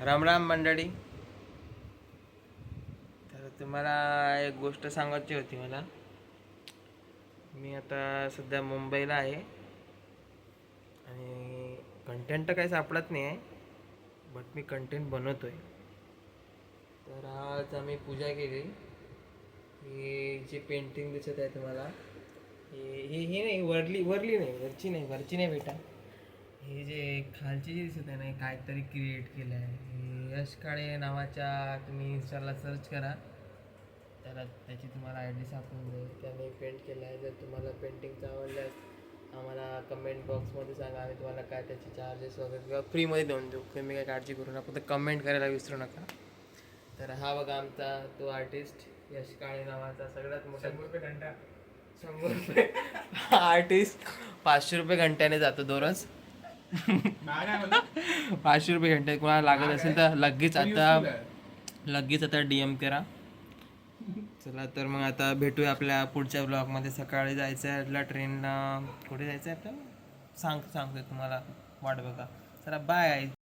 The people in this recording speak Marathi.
रामराम मंडळी. तर तुम्हाला एक गोष्ट सांगायची होती मला. मी आता सध्या मुंबईला आहे. आणि कंटेंट तर काही सापडत नाही आहे बट मी कंटेंट बनवतो आहे तर आज आम्ही पूजा केली. ही जी पेंटिंग दिसत आहे तुम्हाला हे हे हे नाही वरली वरली नाही वरची नाही वरची नाही बेटा. हे जे खालची जी दिसत आहे ना काहीतरी क्रिएट केलं आहे यश काळे नावाच्या तुम्ही इन्स्टाला सर्च करा. त्याला त्याची तुम्हाला आय डी सापडून जाईल. त्याने पेंट केलं आहे जर तुम्हाला पेंटिंगचं आवडल्यास आम्हाला कमेंट बॉक्समध्ये सांगा. आम्ही तुम्हाला काय त्याचे चार्जेस वगैरे किंवा फ्रीमध्ये देऊन देऊ. तुम्ही काही काळजी करू नका. फक्त कमेंट करायला विसरू नका. तर हा बघा आमचा तो आर्टिस्ट यश काळे नावाचा सगळ्यात मोठा घंटा. शंभर रुपये. आर्टिस्ट पाचशे रुपये घंट्याने जातो दररोज. पाचशे रुपये घंटे कोणाला लागत असेल तर लगेच आता लगेच आता डी एम करा. चला तर मग आता भेटूया आपल्या पुढच्या ब्लॉगमध्ये सकाळी जायचं आहे आपल्या ट्रेनला कुठे जायचं आहे आपल्याला? सांग सांगतो तुम्हाला. वाट बघा. चला बाय